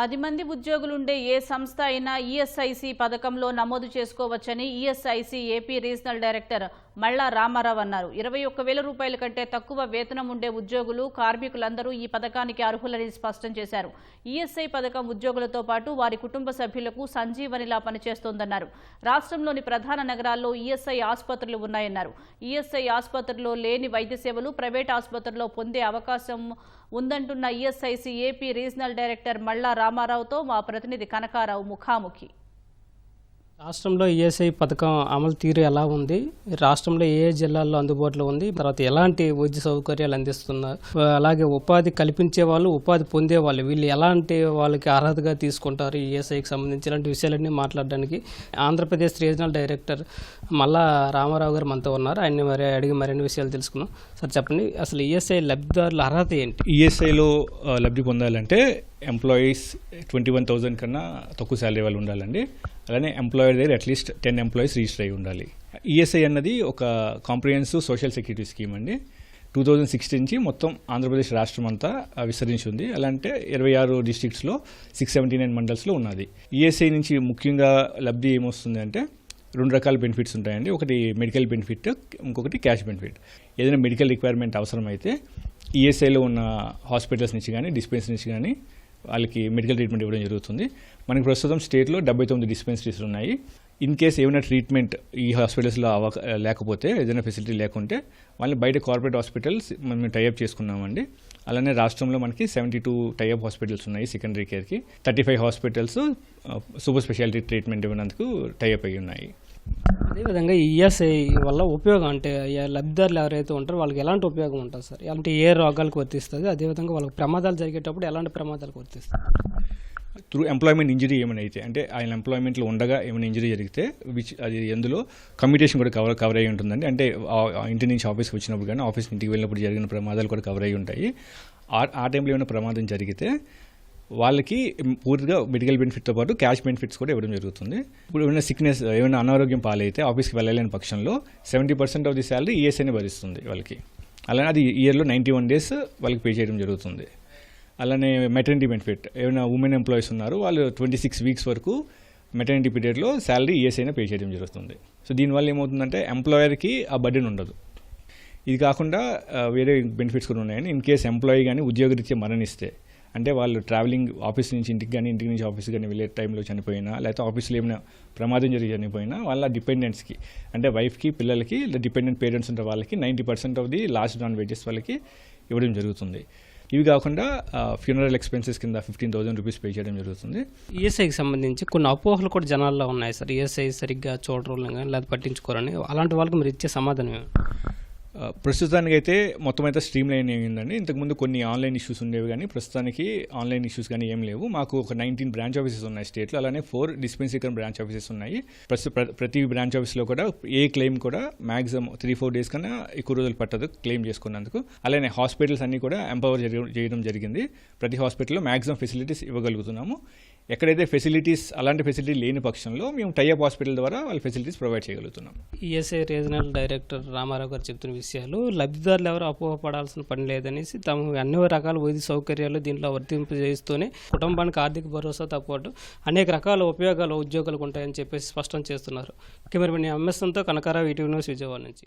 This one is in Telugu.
పది మంది ఉద్యోగులుండే ఏ సంస్థ అయినా ఈఎస్ఐసి పథకంలో నమోదు చేసుకోవచ్చని ఈఎస్ఐసి ఏపీ రీజనల్ డైరెక్టర్ మళ్ళా రామారావు అన్నారు. ఇరవై ఒక్క వేల రూపాయల కంటే తక్కువ వేతనం ఉండే ఉద్యోగులు కార్మికులందరూ ఈ పథకానికి అర్హులని స్పష్టం చేశారు. ఈఎస్ఐ పథకం ఉద్యోగులతో పాటు వారి కుటుంబ సభ్యులకు సంజీవనిలా పనిచేస్తోందన్నారు. రాష్ట్రంలోని ప్రధాన నగరాల్లో ఈఎస్ఐ ఆసుపత్రులు ఉన్నాయన్నారు. ఈఎస్ఐ ఆసుపత్రిలో లేని వైద్య సేవలు ప్రైవేట్ ఆసుపత్రిలో పొందే అవకాశం ఉందంటున్న ESIC AP regional director Malla రామారావుతో మా ప్రతినిధి కనకారావు ముఖాముఖి. రాష్ట్రంలో ఈఎస్ఐ పథకం అమలు తీరు ఎలా ఉంది? రాష్ట్రంలో ఏ జిల్లాల్లో అందుబాటులో ఉంది? తర్వాత ఎలాంటి వైద్య సౌకర్యాలు అందిస్తున్నారు? అలాగే ఉపాధి కల్పించే వాళ్ళు ఉపాధి పొందే వాళ్ళు వీళ్ళు ఎలాంటి వాళ్ళకి అర్హతగా తీసుకుంటారు ఈఎస్ఐకి సంబంధించి? ఇలాంటి విషయాలన్నీ మాట్లాడడానికి ఆంధ్రప్రదేశ్ రీజనల్ డైరెక్టర్ మల్లా రామారావు గారు మనతో ఉన్నారు. ఆయన్ని మరి అడిగి మరిన్ని విషయాలు తెలుసుకున్నాం సార్ చెప్పండి. అసలు ఈఎస్ఐ లబ్ధిదారుల అర్హత ఏంటి? ఈఎస్ఐలో లబ్ధి పొందాలంటే ఎంప్లాయీస్ ట్వంటీ వన్ థౌజండ్ కన్నా తక్కువ శాలరీ వాళ్ళు ఉండాలండి. అలానే ఎంప్లాయర్ దగ్గర అట్లీస్ట్ టెన్ ఎంప్లాయీస్ రిజిస్టర్ అయి ఉండాలి. ఈఎస్ఐ అన్నది ఒక కాంప్రిహెన్సివ్ సోషల్ సెక్యూరిటీ స్కీమ్ అండి. టూ థౌజండ్ సిక్స్టీన్ నుంచి మొత్తం ఆంధ్రప్రదేశ్ రాష్ట్రం అంతా విస్తరించి ఉంది. అలా అంటే ఇరవై ఆరు డిస్టిక్స్లో సిక్స్ సెవెంటీ నైన్ మండల్స్లో ఉన్నది. ఈఎస్ఐ నుంచి ముఖ్యంగా లబ్ధి ఏమొస్తుంది అంటే రెండు రకాల బెనిఫిట్స్ ఉంటాయండి. ఒకటి మెడికల్ బెనిఫిట్ ఇంకొకటి క్యాష్ బెనిఫిట్ ఏదైనా మెడికల్ రిక్వైర్మెంట్ అవసరమైతే ఈఎస్ఐలో ఉన్న హాస్పిటల్స్ నుంచి కానీ డిస్పెన్సరీ నుంచి కానీ వాళ్ళకి మెడికల్ ట్రీట్మెంట్ ఇవ్వడం జరుగుతుంది. మనకి ప్రస్తుతం స్టేట్లో డెబ్బై తొమ్మిది డిస్పెన్సరీస్ ఉన్నాయి. ఇన్ కేస్ ఏమైనా ట్రీట్మెంట్ ఈ హాస్పిటల్స్లో అవ లేకపోతే ఏదైనా ఫెసిలిటీ లేకుంటే వాళ్ళని బయట కార్పొరేట్ హాస్పిటల్స్ మేము టైఅప్ చేసుకున్నామండి. అలానే రాష్ట్రంలో మనకి seventy two tie up hospitals ఉన్నాయి సెకండరీ కేర్కి thirty five hospitals super speciality treatment ఇవ్వనందుకు tie up అయి ఉన్నాయి. అదేవిధంగా ఈఎస్ఐ వల్ల ఉపయోగం అంటే లబ్ధిదారులు ఎవరైతే ఉంటారో వాళ్ళకి ఎలాంటి ఉపయోగం ఉంటుంది సార్? అంటే ఏ రోగాలకు వర్తిస్తుంది? అదేవిధంగా వాళ్ళకి ప్రమాదాలు జరిగేటప్పుడు ఎలాంటి ప్రమాదాలకు వర్తిస్తుంది? త్రూ ఎంప్లాయ్మెంట్ ఇంజరీ ఏమైనా అయితే అంటే ఆయన ఎంప్లాయ్మెంట్లో ఉండగా ఏమైనా ఇంజరీ జరిగితే విచ్ అది ఎందులో కమ్యూటేషన్ కూడా కవర్ కవర్ అయ్యి ఉంటుందండి. అంటే ఆ- ఇంటి నుంచి ఆఫీస్కి వచ్చినప్పుడు కానీ ఆఫీస్ ఇంటికి వెళ్ళినప్పుడు జరిగిన ప్రమాదాలు కూడా కవర్ అయ్యి ఉంటాయి. ఆ ఆ టైంలో ఏమైనా ప్రమాదం జరిగితే వాళ్ళకి పూర్తిగా మెడికల్ బెనిఫిట్తో పాటు క్యాష్ బెనిఫిట్స్ కూడా ఇవ్వడం జరుగుతుంది. ఇప్పుడు ఏమైనా సిక్నెస్ ఏమైనా అనారోగ్యం పాలైతే ఆఫీస్కి వెళ్ళలేని పక్షంలో seventy percent of the salary ఈఎస్ఐని భరిస్తుంది వాళ్ళకి. అలానే అది ఇయర్లో నైంటీ వన్ డేస్ వాళ్ళకి పే చేయడం జరుగుతుంది. అలానే మెటర్నిటీ బెనిఫిట్ ఏమైనా ఉమెన్ ఎంప్లాయీస్ ఉన్నారు వాళ్ళు ట్వంటీ సిక్స్ వీక్స్ వరకు మెటర్నిటీ పీరియడ్లో శాలరీ ఈఎస్ఐనే పే చేయడం జరుగుతుంది. సో దీనివల్ల ఏమవుతుందంటే ఎంప్లాయర్కి ఆ బర్డెన్ ఉండదు. ఇది కాకుండా వేరే బెనిఫిట్స్ కూడా ఉన్నాయని. ఇన్ కేస్ ఎంప్లాయీ కానీ ఉద్యోగరీత్యా మరణిస్తే అంటే వాళ్ళు ట్రావెలింగ్ ఆఫీస్ నుంచి ఇంటికి కానీ ఇంటికి నుంచి ఆఫీస్ కానీ వెళ్ళే టైంలో చనిపోయినా లేకపోతే ఆఫీస్లో ఏమైనా ప్రమాదం జరిగి చనిపోయినా వాళ్ళ డిపెండెంట్స్కి అంటే వైఫ్కి పిల్లలకి డిపెండెంట్ పేరెంట్స్ ఉంటే వాళ్ళకి ninety percent of the last non wages వాళ్ళకి ఇవ్వడం జరుగుతుంది. ఇవి కాకుండా ఫ్యూనరల్ ఎక్స్పెన్సెస్ కింద ఫిఫ్టీన్ థౌసండ్ రూపీస్ పే చేయడం జరుగుతుంది. ఈఎస్ఐకి సంబంధించి కొన్ని అపోహలు కూడా జనాల్లో ఉన్నాయి సార్. ఈఎస్ఐ సరిగ్గా చూడరు కానీ లేదా పట్టించుకోరని. అలాంటి వాళ్ళకి మీరు ఇచ్చే సమాధానం ప్రస్తుతానికి అయితే ప్రస్తుతానికైతే మొత్తం అయితే స్ట్రీమ్ లైన్ అయిందండి. ఇంతకుముందు కొన్ని ఆన్లైన్ ఇష్యూస్ ఉండేవి కానీ ప్రస్తుతానికి ఆన్లైన్ ఇష్యూస్ కానీ ఏం లేవు. మాకు ఒక నైన్టీన్ బ్రాంచ్ ఆఫీసెస్ ఉన్నాయి స్టేట్లో. అలానే ఫోర్ డిస్పెన్సరీ బ్రాంచ్ ఆఫీసెస్ ఉన్నాయి. ప్రస్తుత ప్రతి బ్రాంచ్ ఆఫీస్లో కూడా ఏ క్లెయిమ్ కూడా మ్యాక్సిమం త్రీ ఫోర్ డేస్ కన్నా ఎక్కువ రోజులు పట్టదు క్లెయిమ్ చేసుకున్నందుకు. అలానే హాస్పిటల్స్ అన్నీ కూడా ఎంపవర్ చేయడం జరిగింది. ప్రతి హాస్పిటల్లో మ్యాక్సిమం ఫెసిలిటీస్ ఇవ్వగలుగుతున్నాము. ఎక్కడైతే ఫెసిలిటీస్ అలాంటి ఫెసిలిటీ లేని పక్షంలో మేము టైఅప్ హాస్పిటల్ ద్వారా వాళ్ళ ఫెసిలిటీస్ ప్రొవైడ్ చేయగలుగుతున్నాం. ESI regional director Ramarao garu చెప్తున్న విషయాలు లబ్ధిదారులు ఎవరు అపోహపడాల్సిన పని లేదనేసి తమ అన్ని రకాల వైద్య సౌకర్యాలు దీంట్లో వర్తింపజేస్తూనే కుటుంబానికి ఆర్థిక భరోసాతో పాటు అనేక రకాల ఉపయోగాలు ఉద్యోగాలకు ఉంటాయని చెప్పేసి స్పష్టం చేస్తున్నారు. కెమెరామెన్ ఎంఎస్ఎన్తో కనకారావు ఈటీవీ న్యూస్ విజయవాడ నుంచి.